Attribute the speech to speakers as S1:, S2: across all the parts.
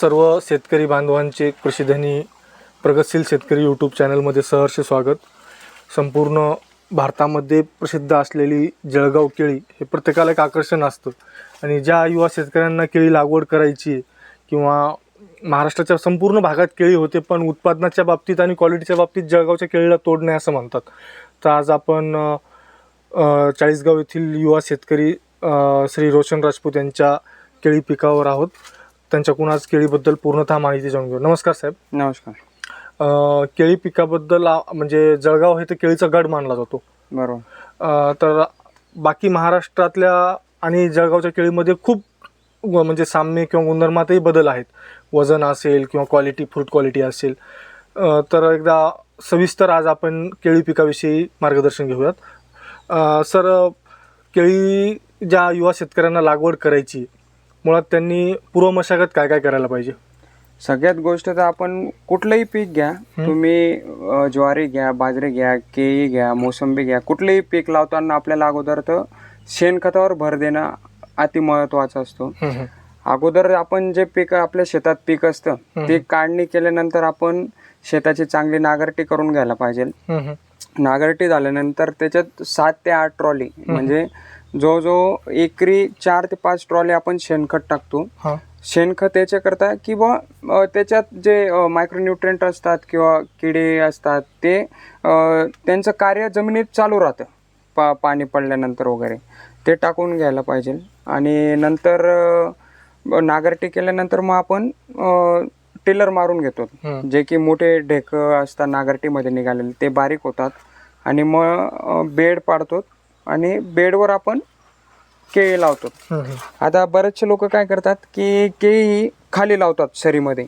S1: सर्व शेतकरी बांधवांचे कृषीधनी प्रगतशील शेतकरी यूट्यूब चॅनलमध्ये सहर्ष स्वागत. संपूर्ण भारतामध्ये प्रसिद्ध असलेली जळगाव केळी हे प्रत्येकाला एक आकर्षण असतं. आणि ज्या युवा शेतकऱ्यांना केळी लागवड करायची किंवा महाराष्ट्राच्या संपूर्ण भागात केळी होते पण उत्पादनाच्या बाबतीत आणि क्वालिटीच्या बाबतीत जळगावच्या केळीला तोड नाही असं म्हणतात. तर आज आपण चाळीसगाव येथील युवा शेतकरी श्री रोशन राजपूत यांच्या केळी पिकावर आहोत. त्यांच्याकडून आज केळीबद्दल पूर्णतः माहिती जाणून घेऊ. नमस्कार साहेब.
S2: नमस्कार.
S1: अ, केळी पिकाबद्दल आ- म्हणजे जळगाव हे तर केळीचा गड मानला जातो.
S2: बरोबर.
S1: अ, तर बाकी महाराष्ट्रातल्या आणि जळगावच्या केळीमध्ये खूप व- म्हणजे साम्य किंवा गुणधर्मातही बदल आहेत. वजन असेल किंवा क्वालिटी फ्रूट क्वालिटी असेल. अ, तर एकदा सविस्तर आज आपण केळी पिकाविषयी मार्गदर्शन घेऊयात. अ, सर केळी ज्या युवा शेतकऱ्यांना लागवड करायची मुळात त्यांनी पूर्व मशागत काय काय करायला पाहिजे?
S2: सगळ्यात गोष्ट तर आपण कुठलंही पीक घ्या तुम्ही अ, ज्वारी घ्या बाजरी घ्या केळी घ्या मोसंबी घ्या कुठलंही पीक लावताना आपल्याला अगोदर तर शेणखतावर भर देणं अति महत्वाचं असतो. अगोदर आपण जे पीक आपल्या शेतात पीक असतं ते काढणी केल्यानंतर आपण शेताची चांगली नागरटी करून घ्यायला पाहिजे. नागरटी झाल्यानंतर त्याच्यात सात ते आठ ट्रॉली म्हणजे जो जो एकरी चार ते पाच ट्रॉली आपण शेणखत टाकतो.
S1: हां.
S2: शेणखत याच्याकरता किंवा त्याच्यात जे मायक्रोन्युट्रिएंट असतात किंवा किडे असतात ते त्यांचं कार्य जमिनीत चालू राहतं. पा पाणी पडल्यानंतर वगैरे. ते टाकून घ्यायला पाहिजे. आणि नंतर नागरटी केल्यानंतर मग आपण टिलर मारून घेतो. जे की मोठे ढेक असतात नागरटीमध्ये निघालेले ते बारीक होतात. आणि मग बेड पाडतो. आणि बेडवर आपण केळी लावतो. आता बरेचसे लोक काय करतात की केळी खाली लावतात सरीमध्ये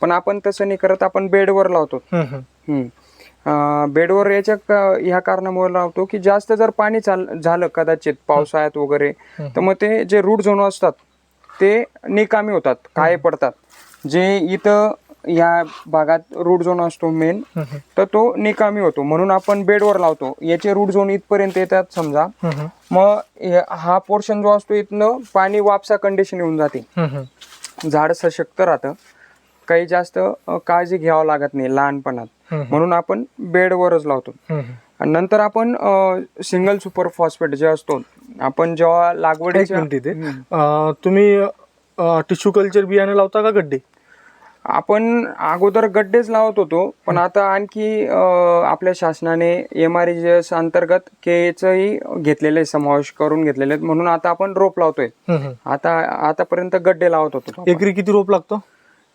S2: पण आपण तसं नाही करत आपण बेडवर लावतो. बेडवर याच्या ह्या कारणामुळे लावतो की जास्त जर पाणी झालं कदाचित पावसाळ्यात वगैरे तर मग ते जे रूट झोन असतात ते निकामी होतात काय पडतात. जे इथं या भागात रूट झोन असतो मेन तर तो निकामी होतो. म्हणून आपण बेडवर लावतो. याचे रूट झोन इथपर्यंत येतात समजा. मग हे- पोर्शन जो असतो इथनं पाणी वापसा कंडिशन येऊन जाते. झाड सशक्त राहतं. काही जास्त काळजी घ्यावं लागत नाही लहानपणात. म्हणून आपण बेडवरच लावतो. आणि नंतर आपण सिंगल सुपर फॉस्फेट जे असतो आपण जेव्हा
S1: अं, तुम्ही टिश्यू कल्चर बियाणे लावता का गड्डे?
S2: आपण अगोदर गड्डेच लावत होतो पण आता आणखी आपल्या शासनाने एम आर अंतर्गत केचंही घेतलेले समावेश करून घेतलेले आहेत म्हणून आता आपण रोप लावतोय. आता आतापर्यंत गड्डे लावत होतो.
S1: एकरी किती रोप लागतो?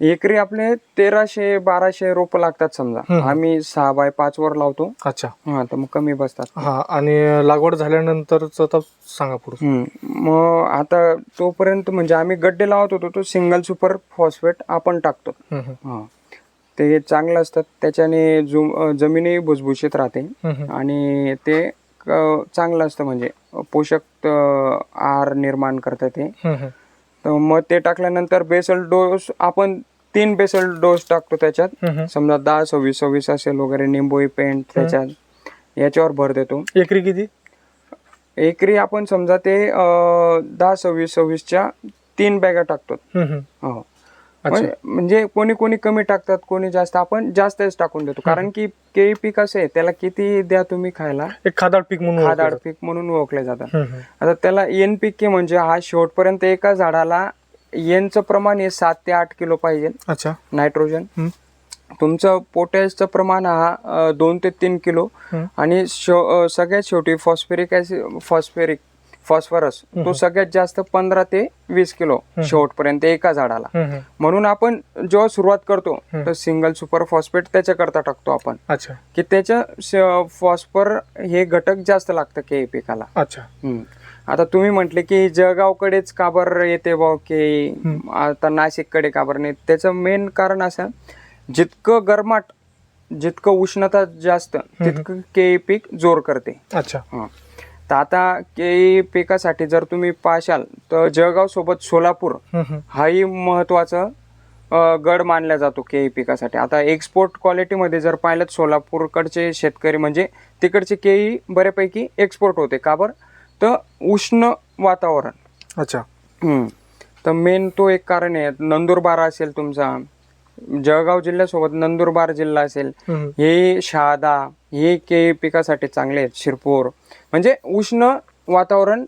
S2: एकरी आपले तेराशे बाराशे रोप लागतात समजा. आम्ही सहा बाय पाच वर लावतो.
S1: अच्छा.
S2: हा तर मग कमी बसतात.
S1: हा आणि लागवड झाल्यानंतरच आता सांगा पुढे.
S2: मग आता तोपर्यंत म्हणजे आम्ही गड्डे लावत होतो तो सिंगल सुपर फॉस्फेट आपण टाकतो. हा ते चांगलं असतात. त्याच्याने जमीनही भुसभुशीत राहते. आणि ते चांगलं असतं म्हणजे पोषक आहार निर्माण करतं ते. तर मग ते टाकल्यानंतर बेसल डोस आपण तीन बेसल डोस टाकतो त्याच्यात. समजा दहा सव्वीस सव्वीस असेल वगैरे निंबोई पेंट त्याच्यात. याच्यावर भर देतो.
S1: एकरी किती?
S2: एकरी आपण समजा ते दहा सव्वीस सव्वीसच्या तीन बॅगा टाकतो. हो. म्हणजे- कोणी कोणी कमी टाकतात कोणी जास्त. आपण जास्तच टाकून देतो. कारण की केळी पीक असे आहे, त्याला किती द्या तुम्ही खायला?
S1: एक खादाड पीक म्हणून
S2: खादाड पीक म्हणून ओळखले जातात. आता त्याला एन पीक म्हणजे हा शेवटपर्यंत एका झाडाला एनचं प्रमाण हे सात ते आठ किलो पाहिजे.
S1: अच्छा.
S2: नायट्रोजन. तुमचं पोटॅशचं प्रमाण हा दोन ते तीन किलो. आणि सगळ्यात शेवटी फॉस्फेरिक ऍसिड फॉस्फेरिक फॉस्फरस तो सगळ्यात जास्त पंधरा ते वीस किलो शेवटपर्यंत एका झाडाला. म्हणून आपण जेव्हा सुरुवात करतो तर सिंगल सुपर फॉस्फेट त्याच्याकरता टाकतो आपण.
S1: अच्छा.
S2: की त्याच्या फॉस्फर हे घटक जास्त लागतं के पिकाला.
S1: अच्छा.
S2: आता तुम्ही म्हटले की जळगावकडेच काबर येते बा की आता नाशिककडे काबर नाही? त्याचं मेन कारण असं जितकं गरमाट जितकं उष्णता जास्त तितकं केळी पीक जोर करते.
S1: अच्छा.
S2: हं. तर आता केळी पिकासाठी जर तुम्ही पाशाल तर जळगाव सोबत सोलापूर
S1: हम्म, हम्म.
S2: हाही महत्वाचं अ, गड मानला जातो केळी पिकासाठी. आता एक्सपोर्ट क्वालिटीमध्ये जर पाहिलं तर सोलापूरकडचे शेतकरी म्हणजे तिकडचे केळी बऱ्यापैकी एक्सपोर्ट होते. का बरं? तर उष्ण वातावरण
S1: अच्छा
S2: हम्म. तर मेन तो एक कारण आहे नंदुरबार असेल तुमचा जळगाव जिल्ह्यासोबत नंदुरबार जिल्हा असेल
S1: हम्म.
S2: हे शहादा हे केळी पिकासाठी चांगले आहेत शिरपूर म्हणजे उष्ण वातावरण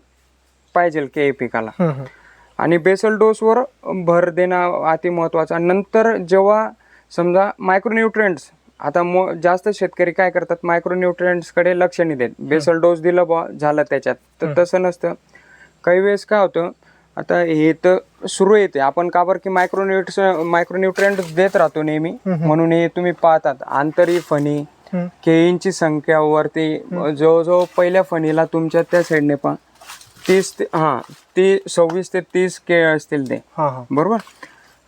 S2: पाहिजे केळी पिकाला
S1: हम्म, हम्म.
S2: आणि बेसल डोसवर भर देणं अति महत्वाचं आणि नंतर जेव्हा समजा मायक्रोन्युट्रिएंट्स आता मो जास्त शेतकरी काय करतात मायक्रोन्युट्रिएंट्सकडे लक्ष नाही देत. बेसल डोस दिलं बा झालं त्याच्यात. तर तसं नसतं. काही वेळेस काय होतं आता हे तर सुरू येते आपण का बरं की मायक्रोन्युट्स मायक्रोन्युट्रिएंट देत राहतो नेहमी. म्हणून हे तुम्ही पाहतात. आंतरी फणी. केळींची संख्या वरती जवळजवळ पहिल्या फणीला तुमच्या त्या साईडने पहा. तीस हां ती सव्वीस ते तीस केळ असतील ते. बरोबर?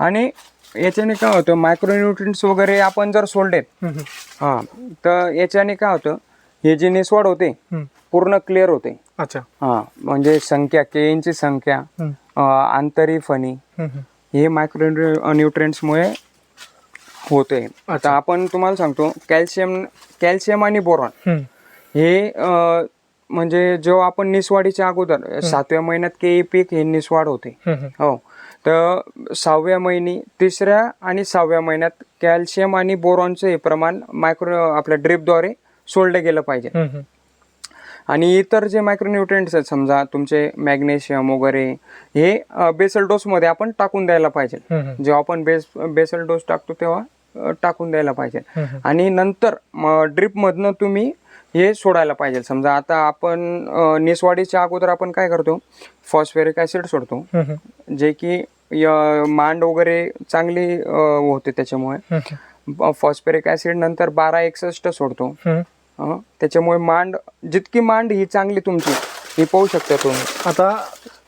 S2: आणि याच्याने काय होतं मायक्रोन्युट्रिएंट्स वगैरे आपण जर सोडलेत
S1: हम्म.
S2: हां तर याच्याने काय होतं हे जे निसवड होते. पूर्ण क्लिअर होते
S1: अच्छा
S2: हां म्हणजे संख्या केळींची संख्या आंतरी फणी
S1: हम्म.
S2: हे मायक्रो न्यूट्रिएंट्समुळे होते आता आपण तुम्हाला सांगतो कॅल्शियम कॅल्शियम आणि बोरॉन. हे म्हणजे जेव्हा आपण निसवाडीच्या अगोदर सातव्या महिन्यात केळी पीक हे निसवाड होते. हो तर सहाव्या महिनी तिसऱ्या आणि सहाव्या महिन्यात कॅल्शियम आणि बोरॉनचं हे प्रमाण मायक्रो आपल्या ड्रिपद्वारे सोडलं गेलं पाहिजे. आणि इतर जे मायक्रोन्युट्रिएंट्स आहेत समजा तुमचे मॅग्नेशियम वगैरे हे बेसल डोसमध्ये आपण टाकून द्यायला पाहिजे. जेव्हा आपण बेस बेसल डोस टाकतो तेव्हा टाकून द्यायला पाहिजे. आणि नंतर ड्रिपमधनं तुम्ही हे सोडायला पाहिजे समजा आता आपण निसवाडीच्या अगोदर आपण काय करतो फॉस्फेरिक ॲसिड सोडतो. जे की मांड वगैरे चांगली होते त्याच्यामुळे. फॉस्फेरिक ॲसिड नंतर बारा एकसष्ट सोडतो. त्याच्यामुळे मांड जितकी मांड ही चांगली तुमची ही पाहू शकता तुम्ही.
S1: आता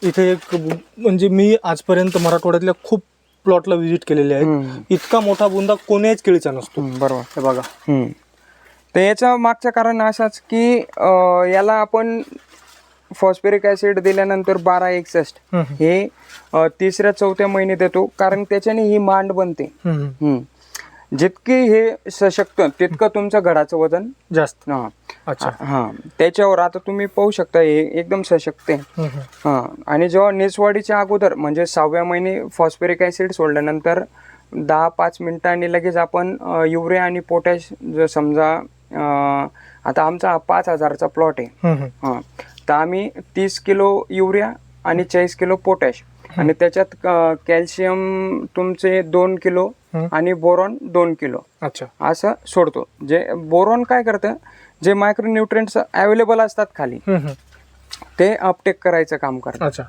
S1: इथे एक म्हणजे मी आजपर्यंत मराठवाड्यातल्या खूप प्लॉटला व्हिजिट केलेले आहेत.
S2: हम्म.
S1: इतका मोठा बुंदा कोण्याच केळीचा नसतो.
S2: बरोबर.
S1: हे बघा.
S2: तर याचं मागचं कारण असंच की याला आपण फॉस्फेरिक ॲसिड दिल्यानंतर बारा एकसष्ट. हे अ, तिसऱ्या चौथ्या महिने देतो. कारण त्याच्याने ही मांड बनते.
S1: हम्म.
S2: हम्म. जितकी हे सशक्त तितकं तुमचं घडाचं वजन
S1: जास्त.
S2: हा.
S1: अच्छा.
S2: हा. त्याच्यावर आता तुम्ही पाहू शकता हे एकदम सशक्त आहे.
S1: हम्म, हम्म.
S2: हा. आणि जेव्हा निसवाडीच्या अगोदर म्हणजे सहाव्या महिने फॉस्फेरिक ॲसिड सोडल्यानंतर दहा पाच मिनिटांनी लगेच आपण अ, युरिया आणि पोटॅश जर समजा अ, आता आमचा हा पाच हजारचा प्लॉट आहे.
S1: हम्म, हम्म.
S2: हां. तर आम्ही तीस किलो युरिया आणि चाळीस किलो पोटॅश. आणि त्याच्यात कॅल्शियम तुमचे दोन किलो. आणि बोरॉन दोन किलो.
S1: अच्छा.
S2: असं सोडतो. जे बोरॉन काय करतं जे मायक्रोन्युट्रिएंट्स अवेलेबल असतात खाली. ते अपटेक करायचं काम करतात
S1: अच्छा.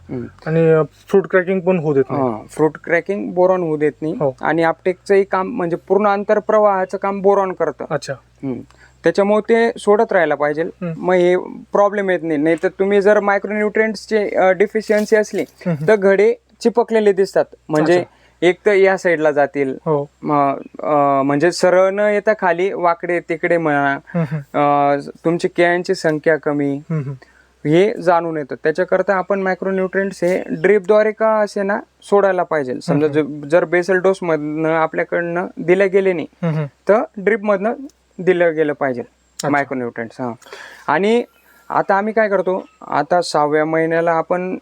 S1: आणि फ्रूट क्रॅकिंग पण होत येत नाही.
S2: फ्रूट क्रॅकिंग बोरॉन होऊ देत नाही.
S1: हो.
S2: आणि अपटेकचंही काम म्हणजे पूर्ण आंतरप्रवाहाचं काम बोरॉन करतं.
S1: अच्छा.
S2: त्याच्यामुळे ते सोडत राहायला पाहिजे. मग हे प्रॉब्लेम येत नाही. नाही तर तुम्ही जर मायक्रोन्युट्रिएंट्सचे डिफिशियन्सी असली तर घडे चिपकलेले दिसतात. म्हणजे एक तर या साईडला जातील.
S1: हो.
S2: म्हणजे सरळ न येता खाली वाकडे तिकडे म्हणा. तुमची केळ्यांची संख्या कमी. हे जाणून येतं. त्याच्याकरता आपण मायक्रोन्युट्रिएंट्स हे ड्रीपद्वारे का असे ना सोडायला पाहिजे? समजा जर बेसल डोस मधनं आपल्याकडनं दिले गेले नाही. तर ड्रीपमधनं दिलं गेलं पाहिजे मायक्रोन्युट्रिएंट्स हां. आणि आता आम्ही काय करतो आता सहाव्या महिन्याला आपण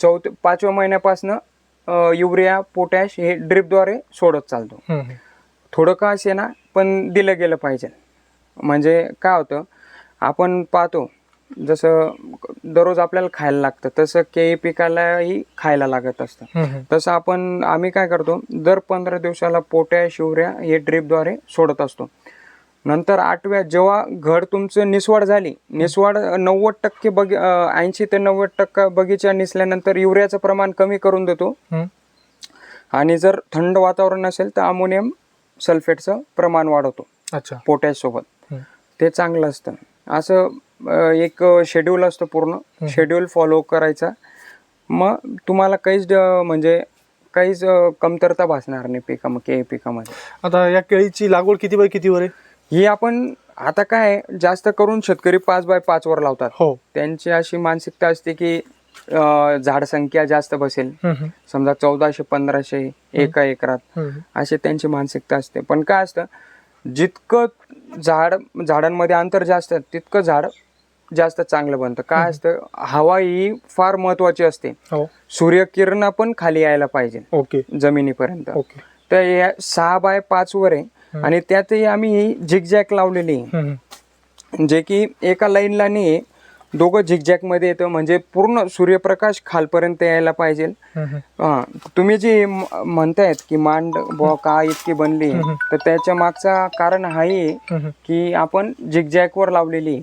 S2: चौथ पाचव्या महिन्यापासनं युरिया पोटॅश हे ड्रीपद्वारे सोडत चालतो. थोडं का असे ना पण दिलं गेलं पाहिजे. म्हणजे काय होतं आपण पाहतो जसं दररोज आपल्याला खायला लागतं तसं केळी पिकालाही खायला लागत असतं. तसं आपण आम्ही काय करतो दर पंधरा दिवसाला पोटॅश युरिया हे ड्रीपद्वारे सोडत असतो. नंतर आठव्या जेव्हा घड तुमचं निसवाड झाली निसवाड नव्वद टक्के बगी ऐंशी ते नव्वद टक्का बगीचा निसल्यानंतर युरियाचं प्रमाण कमी करून देतो. आणि जर थंड वातावरण असेल तर अमोनियम सल्फेटचं प्रमाण वाढवतो.
S1: अच्छा.
S2: पोटॅश सोबत. ते चांगलं असतं. असं एक शेड्यूल असतं पूर्ण. शेड्यूल फॉलो करायचा. मग तुम्हाला काहीच म्हणजे काहीच कमतरता भासणार नाही पिका केळी पिकामध्ये.
S1: आता या केळीची लागवड किती बाय किती वर आहे?
S2: ही आपण आता काय जास्त करून शेतकरी पाच बाय पाच वर लावतात.
S1: हो.
S2: त्यांची अशी मानसिकता असते की झाड संख्या जास्त बसेल. समजा चौदाशे पंधराशे एका एकरात. अशी त्यांची मानसिकता असते. पण काय असतं जितकं झाड झाडांमध्ये अंतर जास्त तितकं झाड जास्त चांगलं बनतं. काय असतं हवा ही फार महत्वाची असते.
S1: हो.
S2: सूर्यकिरण पण खाली यायला पाहिजे.
S1: ओके.
S2: जमिनीपर्यंत.
S1: ओके.
S2: तर या सहा बाय पाच वर आहे आणि त्यातही आम्ही झिकझॅक लावलेली. जे की एका लाईनला नाही दोघं झिकझॅकमध्ये येतं. म्हणजे पूर्ण सूर्यप्रकाश खालपर्यंत यायला पाहिजे. हा तुम्ही जी म्हणतायत की मांड का इतकी बनली तर त्याच्या मागचा कारण हा आहे
S1: हम्म,
S2: की आपण झिकझॅक वर लावलेली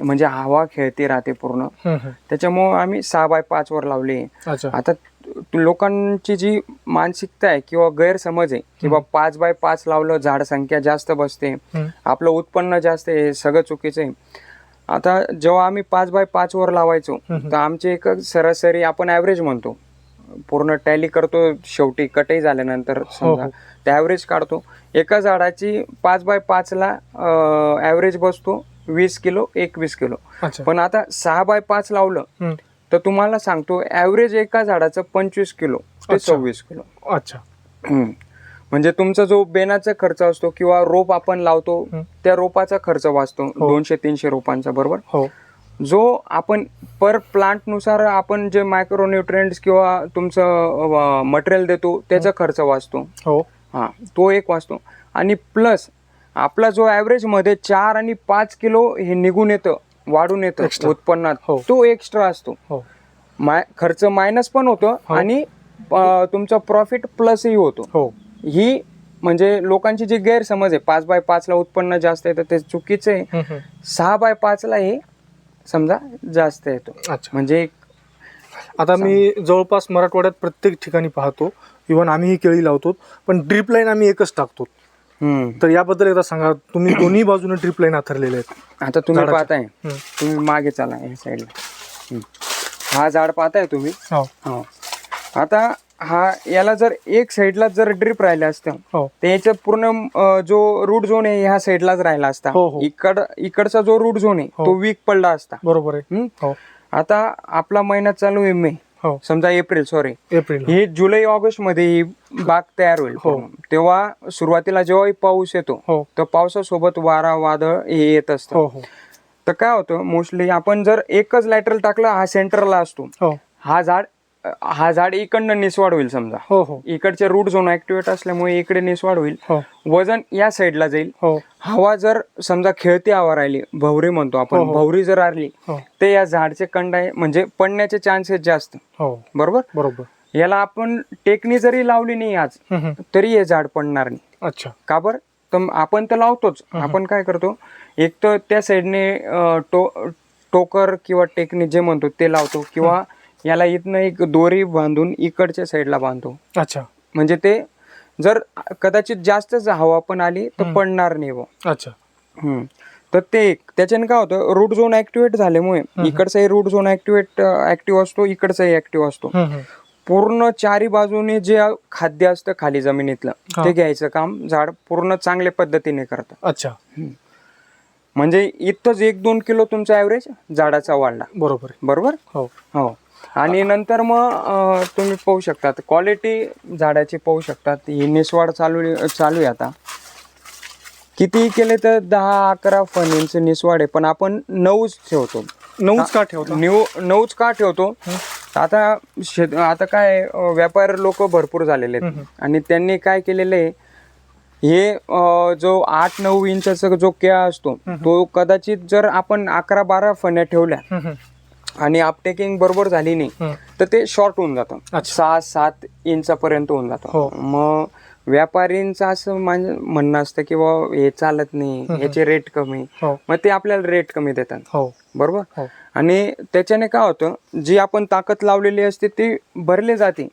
S2: म्हणजे हवा खेळती राहते पूर्ण. त्याच्यामुळे आम्ही सहा बाय पाच वर लावली आता लोकांची जी मानसिकता आहे किंवा गैरसमज आहे की बा पाच बाय पाच लावलं झाड संख्या जास्त बसते. आपलं उत्पन्न जास्त आहे हे सगळं चुकीचं आहे. आता जेव्हा आम्ही पाच बाय पाच वर लावायचो तर आमचे एक सरासरी आपण ॲव्हरेज म्हणतो. पूर्ण टॅली करतो शेवटी कटही झाल्यानंतर समजा
S1: हो.
S2: ते ॲव्हरेज काढतो. एका झाडाची पाच बाय पाचला ॲव्हरेज बसतो वीस किलो एकवीस किलो. पण आता सहा बाय पाच लावलं. तर तुम्हाला सांगतो ॲव्हरेज एका झाडाचं पंचवीस किलो ते. सव्वीस किलो.
S1: अच्छा.
S2: म्हणजे तुमचा जो बेनाचा खर्च असतो किंवा रोप आपण लावतो. त्या रोपाचा खर्च वाचतो दोनशे तीनशे रोपांचा बरोबर?
S1: हो.
S2: जो आपण पर प्लांटनुसार आपण जे मायक्रोन्युट्रिएंट्स किंवा तुमचं मटेरियल देतो त्याचा खर्च वाचतो.
S1: हो.
S2: हा तो एक वाचतो. आणि प्लस आपला जो ॲव्हरेजमध्ये चार आणि पाच किलो हे निघून येतं वाढून येतं. उत्पन्नात.
S1: हो.
S2: तो एक्स्ट्रा असतो.
S1: हो.
S2: माय खर्च मायनस पण होतो आणि अं, तुमचा प्रॉफिट प्लसही होतो.
S1: हो.
S2: ही म्हणजे लोकांची जी गैरसमज आहे पाच बाय पाचला उत्पन्न जास्त येतं ते चुकीचं आहे. सहा बाय पाचला हे समजा जास्त येतो.
S1: अच्छा.
S2: म्हणजे
S1: आता मी जवळपास मराठवाड्यात प्रत्येक ठिकाणी पाहतो. इव्हन आम्हीही केळी लावतो पण ड्रीप लाईन आम्ही एकच टाकतो. तर याबद्दल एकदा सांगा तुम्ही दोन्ही बाजूने ड्रीप लाईन आथरलेले आहेत.
S2: आता तुम्ही
S1: झाडाच्या.
S2: पाहताय.
S1: हम्म.
S2: तुम्ही मागे चला या साईडला. हा झाड पाहताय तुम्ही?
S1: हो.
S2: हो. आता हा याला जर एक साईडला जर ड्रिप राहिलं असतं
S1: हो.
S2: तर याचं पूर्ण अं, जो रूट झोन आहे ह्या साईडलाच राहिला असता.
S1: हो, हो.
S2: इकड इकडचा जो रूट झोन आहे
S1: हो.
S2: तो वीक पडला असता.
S1: बरोबर आहे.
S2: हम्म?
S1: हो.
S2: आता आपला महिना चालू आहे मे.
S1: हो.
S2: समजा एप्रिल सॉरी
S1: एप्रिल
S2: ही. जुलै ऑगस्टमध्ये ही बाग तयार होईल
S1: हो.
S2: पूर्ण. तेव्हा सुरुवातीला जेव्हाही पाऊस येतो
S1: हो.
S2: तर पावसासोबत वारा वादळ हे येत असतं.
S1: हो हो.
S2: तर काय होतं मोस्टली आपण जर एकच लॅटरल टाकलं हा सेंटरला असतो.
S1: हो.
S2: हा झाड हा झाड इकडनं निसवाड होईल समजा.
S1: हो हो.
S2: इकडचे रूट झोन ऍक्टिव्हेट असल्यामुळे इकडे निसवाड होईल
S1: हो.
S2: वजन या साईडला जाईल.
S1: हो.
S2: हवा जर समजा खेळती हवा राहिली भवरी म्हणतो
S1: हो,
S2: आपण
S1: हो.
S2: भवरी जर आली
S1: हो.
S2: तर या झाडचे कंडाय म्हणजे पडण्याचे चान्सेस जास्त.
S1: हो.
S2: बरोबर?
S1: बरोबर.
S2: याला आपण टेकणी जरी लावली नाही आज
S1: हम्म, हम्म.
S2: तरी हे झाड पडणार नाही.
S1: अच्छा.
S2: का बरं? तर आपण तर लावतोच. आपण काय करतो? एक तर त्या साईडने टो टोकर किंवा टेकणी जे म्हणतो ते लावतो. किंवा याला इथनं एक दोरी बांधून इकडच्या साईडला बांधतो.
S1: अच्छा.
S2: म्हणजे ते जर कदाचित जास्तच हवा पण आली तर पडणार नाही बुवा.
S1: अच्छा.
S2: हम्म. तर ते एक. त्याच्याने काय होतं रूट झोन ऍक्टिव्हेट झाल्यामुळे इकडचाही रूट झोन ऍक्टिव्हेट ऍक्टिव्ह असतो इकडचाही ऍक्टिव्ह असतो.
S1: हम्म, हम्म.
S2: पूर्ण चारी बाजूने जे खाद्य असतं खाली जमिनीतलं. ते घ्यायचं काम झाड पूर्ण चांगल्या पद्धतीने करतं
S1: अच्छा.
S2: म्हणजे इथंच एक दोन किलो तुमचा ॲव्हरेज झाडाचा वाढला.
S1: बरोबर आहे.
S2: बरोबर?
S1: हो.
S2: हो. आणि नंतर मग अं, तुम्ही पाहू शकतात क्वालिटी झाडाची पाहू शकतात ही निसवाड चालू चालू आहे आता. कितीही केले तर दहा अकरा फणींचं निसवाड आहे. पण आपण नऊच ठेवतो.
S1: नऊच का ठेवता?
S2: नऊ नऊच का ठेवतो? आता शेत आता काय अं, व्यापार लोक भरपूर झालेले आहेत. आणि त्यांनी काय केलेलं आहे हे अं, जो आठ नऊ इंचाचा जो केळा असतो तो कदाचित जर आपण अकरा बारा फण्या ठेवल्या. आणि अपटेकिंग बरोबर झाली नाही. तर ते शॉर्ट होऊन जातं. सहा सात इंचापर्यंत होऊन जातं.
S1: हो.
S2: मग व्यापारींचं असं म्हणणं असतं की बुवा हे चालत नाही ह्याचे रेट कमी.
S1: हो.
S2: मग ते आपल्याला रेट कमी देतात.
S1: हो.
S2: बरोबर? आणि त्याच्याने काय होतं जी आपण ताकद लावलेली असते ती भरली जाते.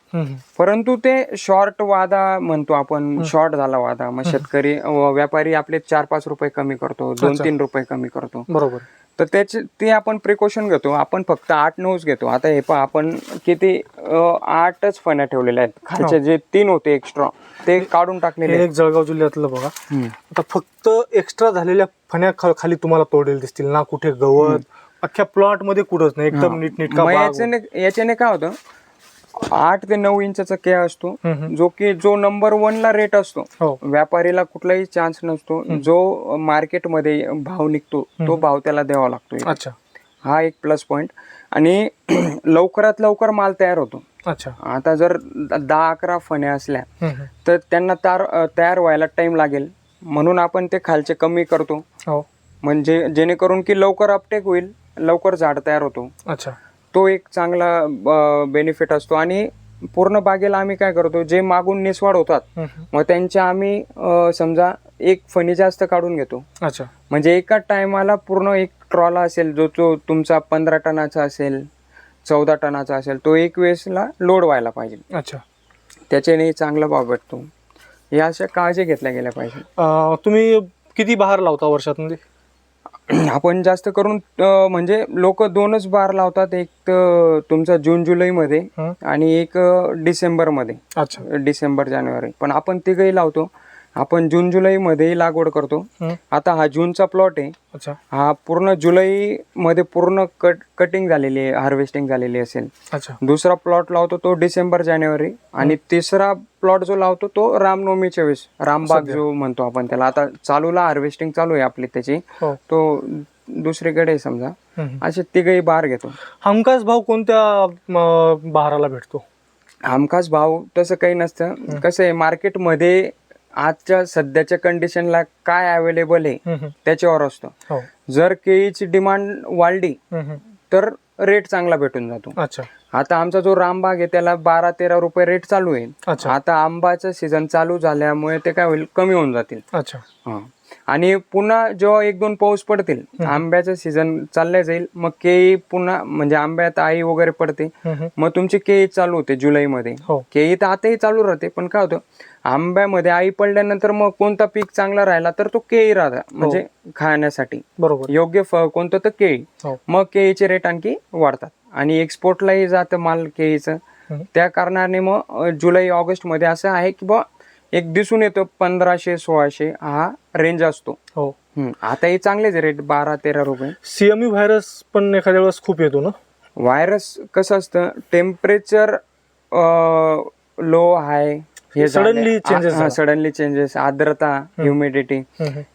S2: परंतु ते शॉर्ट वादा म्हणतो आपण शॉर्ट झाला वादा. मग शेतकरी व्यापारी आपले चार पाच रुपये कमी करतो दोन. तीन रुपये कमी करतो.
S1: बरोबर.
S2: तर त्याचे ते आपण प्रिकॉशन घेतो. आपण फक्त आठ नऊच घेतो. आता हे पहा आपण किती अ, आठच फण्या ठेवलेल्या आहेत. खालचे जे तीन होते एक्स्ट्रा ते काढून टाकलेले
S1: हे
S2: आहेत.
S1: एक जळगाव जिल्ह्यातलं बघा.
S2: हम्म.
S1: आता फक्त एक्स्ट्रा झालेल्या फण्या खा- खाली तुम्हाला तोडेल दिसतील ना कुठे गवत. अख्ख्या प्लॉटमध्ये कुठंच नाही. एकदम नीट
S2: मग
S1: बाग.
S2: याच्याने याच्याने काय होतं? आठ ते नऊ इंचाचा के असतो. जो की जो नंबर वन ला रेट असतो.
S1: हो.
S2: व्यापारीला कुठलाही चान्स नसतो. जो मार्केटमध्ये भाव निघतो तो भाव त्याला द्यावा लागतो.
S1: अच्छा.
S2: हा एक प्लस पॉइंट आणि लवकरात लवकर माल तयार होतो.
S1: अच्छा.
S2: आता जर दहा अकरा फण्या असल्या. तर त्यांना तार तयार व्हायला टाइम लागेल. म्हणून आपण ते खालचे कमी करतो.
S1: हो.
S2: म्हणजे जेणेकरून की लवकर अपटेक होईल लवकर झाड तयार होतो.
S1: अच्छा.
S2: तो एक चांगला बेनिफिट असतो. आणि पूर्ण बागेला आम्ही काय करतो जे मागून निसवाड होतात. मग त्यांच्या आम्ही समजा एक फणी जास्त काढून घेतो.
S1: अच्छा.
S2: म्हणजे एका टायमाला पूर्ण एक ट्रॉला असेल जो तो तुमचा पंधरा टनाचा असेल चौदा टनाचा असेल तो एक वेळेसला लोड व्हायला पाहिजे.
S1: अच्छा.
S2: त्याच्याने चांगला भाव भेटतो. या अशा काळजी घेतल्या गेल्या पाहिजे.
S1: तुम्ही किती बहार लावता वर्षातमध्ये
S2: आपण जास्त करून म्हणजे लोक दोनच बार लावतात. एक तर तुमचा जून जुलैमध्ये. आणि एक डिसेंबरमध्ये.
S1: अच्छा.
S2: डिसेंबर जानेवारी. पण आपण तिघही लावतो. आपण जून जुलैमध्येही लागवड करतो. आता हा जूनचा प्लॉट आहे. हा पूर्ण जुलै मध्ये पूर्ण कट कटिंग झालेली आहे हार्वेस्टिंग झालेली असेल. दुसरा प्लॉट लावतो तो डिसेंबर जानेवारी. आणि तिसरा प्लॉट जो लावतो तो रामनवमीच्या वेळेस. रामबाग जो म्हणतो आपण त्याला. आता चालूला हार्वेस्टिंग चालू आहे आपली त्याची.
S1: हो.
S2: तो दुसरीकडे आहे समजा. असे तिघही बार घेतो.
S1: हमखास भाव कोणत्या बहाराला भेटतो?
S2: हमखास भाव तसं काही नसतं. कसं आहे मार्केटमध्ये आजच्या सध्याच्या कंडिशनला काय अवेलेबल आहे. त्याच्यावर असतं.
S1: हो.
S2: जर केळीची डिमांड वाढली. तर रेट चांगला भेटून जातो.
S1: अच्छा.
S2: आता आमचा जो रामबाग आहे त्याला बारा तेरा रुपये रेट चालू आहे.
S1: अच्छा.
S2: आता आंबाचं सीझन चालू झाल्यामुळे ते काय होईल कमी होऊन जातील.
S1: अच्छा.
S2: हा. आणि पुन्हा जेव्हा एक दोन पाऊस पडतील आंब्याचं सीझन चाललं जाईल. मग केळी पुन्हा म्हणजे आंब्यात आई वगैरे पडते. मग तुमची केळी चालू होते जुलैमध्ये.
S1: हो.
S2: केळी तर आताही चालू राहते पण काय होतं आंब्यामध्ये आई पडल्यानंतर मग कोणता पीक चांगला राहिला तर तो केळी राहता म्हणजे खाण्यासाठी.
S1: बरोबर.
S2: योग्य फळ कोणतं तर केळी.
S1: हो.
S2: मग केळीचे रेट आणखी वाढतात. आणि एक्सपोर्टलाही जातं माल केळीचं. त्या कारणाने मग जुलै ऑगस्टमध्ये असं आहे की बा एक दिसून येतं पंधराशे सोळाशे हा रेंज असतो.
S1: हो.
S2: हम्म. आताही चांगलेच रेट बारा तेरा रुपये.
S1: सीएमयू व्हायरस पण एखाद्या वेळेस खूप येतो ना?
S2: व्हायरस कसं असतं टेम्परेचर लो हाय हे
S1: changes झाला.
S2: सडनली चेंजेस आर्द्रता ह्युमिडिटी.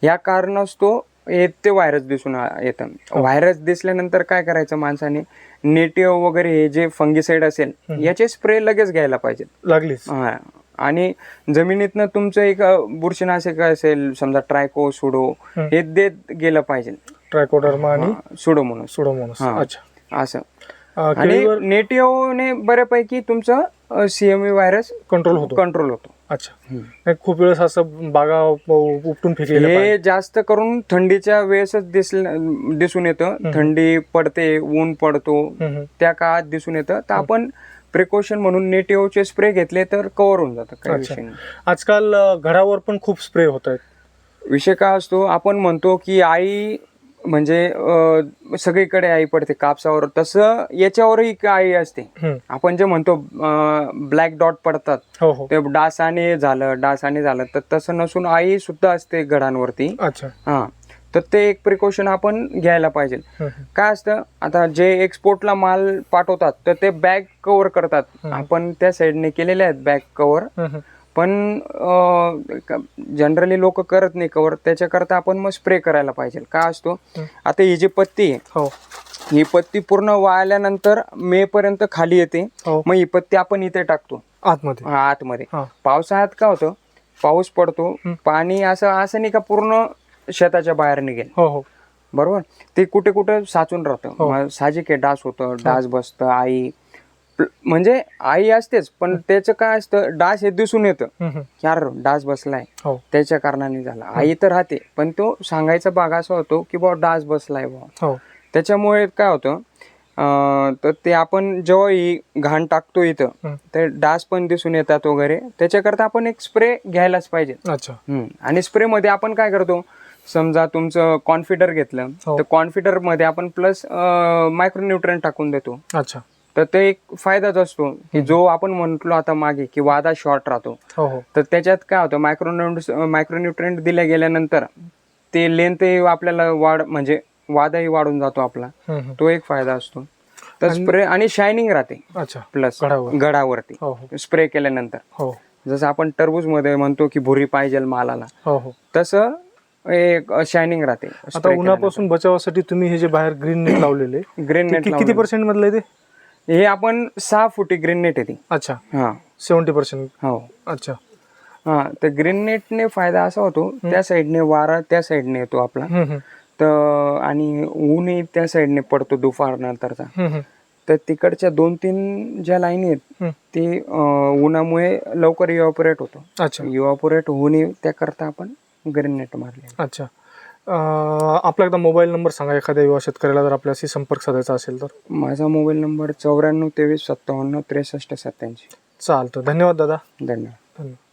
S2: या कारणास्तव हे ते व्हायरस दिसून येतं. व्हायरस दिसल्यानंतर काय करायचं माणसाने? नेटिव्ह वगैरे हे जे फंगिसाईड असेल याचे स्प्रे लगेच घ्यायला पाहिजेत.
S1: लागलीच.
S2: हा. आणि जमिनीतनं तुमचं एक बुरशीनाशक असेल समजा ट्रायको सुडो. हे देत गेलं पाहिजे.
S1: ट्रायकोडर्मा आणि
S2: सुडो म्हणून
S1: सुडोमोनस
S2: हा.
S1: अच्छा.
S2: असं. आणि नेटिव्हने बऱ्यापैकी तुमचं सीएमई व्हायरस
S1: कंट्रोल होतो.
S2: कंट्रोल होतो.
S1: अच्छा. नाही, खूप वेळेस असं बागा उपटून फेकलेल्या
S2: हे जास्त करून थंडीच्या वेळेसच दिसल दिसून येतं. थंडी पडते ऊन पडतो. त्या काळात दिसून येतं. तर आपण प्रिकॉशन म्हणून नेटिव्हचे स्प्रे घेतले तर कव्हर होऊन जातं. काही
S1: अच्छा.
S2: विषय नाही.
S1: आजकाल अं, घरावर पण खूप स्प्रे होत आहेत
S2: विषय काय असतो? आपण म्हणतो की आई म्हणजे सगळीकडे आई पडते कापसावर. तसं याच्यावरही एक आई असते. आपण जे म्हणतो ब्लॅक डॉट पडतात.
S1: हो हो.
S2: ते डासाने झालं डासाने झालं. तर तसं नसून आई सुद्धा असते घडांवरती
S1: अच्छा.
S2: हा. तर ते एक प्रिकॉशन आपण घ्यायला पाहिजे. काय असतं आता जे एक्सपोर्टला माल पाठवतात तर ते बॅग कव्हर करतात. आपण त्या साईडने केलेले आहेत बॅग कव्हर. पण जनरली लोक करत नाही. कव्हर त्याच्याकरता आपण मग स्प्रे करायला पाहिजे. काय असतो? आता ही जी पत्ती आहे
S1: हो.
S2: ही पत्ती पूर्ण वाळल्यानंतर मे पर्यंत खाली येते.
S1: हो.
S2: मग ही पत्ती आपण इथे टाकतो.
S1: आतमध्ये.
S2: हा, आतमध्ये.
S1: हा.
S2: पावसाळ्यात काय होतं? पाऊस पडतो. पाणी असं असं नाही का पूर्ण शेताच्या बाहेर निघेल.
S1: हो हो.
S2: बरोबर? ते कुठे कुठे साचून राहतं. मग साहजिक आहे. डास होतं डास बसतं आई म्हणजे आई असतेच पण त्याचं काय असतं डास हे दिसून येतं. यार डास बसलाय.
S1: हो.
S2: त्याच्या कारणाने झाला. आई तर राहते पण तो सांगायचा भाग असा होतो की बा डास बसलाय बा
S1: हो.
S2: त्याच्यामुळे काय होतं तर ते आपण जेव्हा ही घाण टाकतो इथं
S1: हम्म.
S2: ते डास पण दिसून येतात वगैरे. त्याच्याकरता आपण एक स्प्रे घ्यायलाच पाहिजे. आणि स्प्रे मध्ये आपण काय करतो समजा तुमचं कॉन्फिडर घेतलं
S1: हो.
S2: तर कॉन्फिडरमध्ये आपण प्लस मायक्रोन्युट्रन टाकून देतो.
S1: अच्छा.
S2: तर ते एक फायदाच असतो. की जो आपण म्हटलो आता मागे की वादा शॉर्ट राहतो.
S1: हो हो.
S2: तर त्याच्यात काय होतं मायक्रोन्युट मायक्रोन्युट्रेंट दिल्या गेल्यानंतर ते लेंथ आपल्याला वाढ म्हणजे वादाही वाढून जातो आपला. तो एक फायदा असतो. तर स्प्रे आणि शायनिंग राहते.
S1: अच्छा.
S2: प्लस
S1: गडावर.
S2: गडावरती स्प्रे केल्यानंतर.
S1: हो.
S2: जसं आपण टरबूजमध्ये म्हणतो की भुरी पाहिजे मालाला. तसं एक शायनिंग राहते.
S1: आता उन्हापासून बचावासाठी तुम्ही हे जे बाहेर ग्रीन नेट लावलेले
S2: ग्रीन नेट
S1: किती पर्सेंट मधलं ते?
S2: हे आपण सहा फुटी ग्रीन नेट येते
S1: अच्छा.
S2: हा.
S1: Seventy percent.
S2: हो.
S1: अच्छा.
S2: हा तर ग्रीन नेटने फायदा असा होतो त्या साईडने वारा त्या साईडने येतो आपला. तर आणि ऊनही त्या साईडने पडतो दुपार नंतरचा
S1: हम्म, हम्म,
S2: तर तिकडच्या दोन तीन ज्या लाईनी आहेत. ती उन्हामुळे लवकर इव्हॉपरेट होतो.
S1: अच्छा.
S2: इव्हॉपरेट होऊन त्याकरता आपण ग्रीन नेट मारले
S1: अच्छा. आपला एकदा मोबाईल नंबर सांगा एखाद्या युवा शेतकऱ्याला जर आपल्याशी संपर्क साधायचा असेल तर.
S2: माझा मोबाईल नंबर चौऱ्याण्णव तेवीस सत्तावन्न त्रेसष्ट सत्याऐंशी
S1: चालतं. धन्यवाद दादा.
S2: धन्यवाद.
S1: धन्यवाद.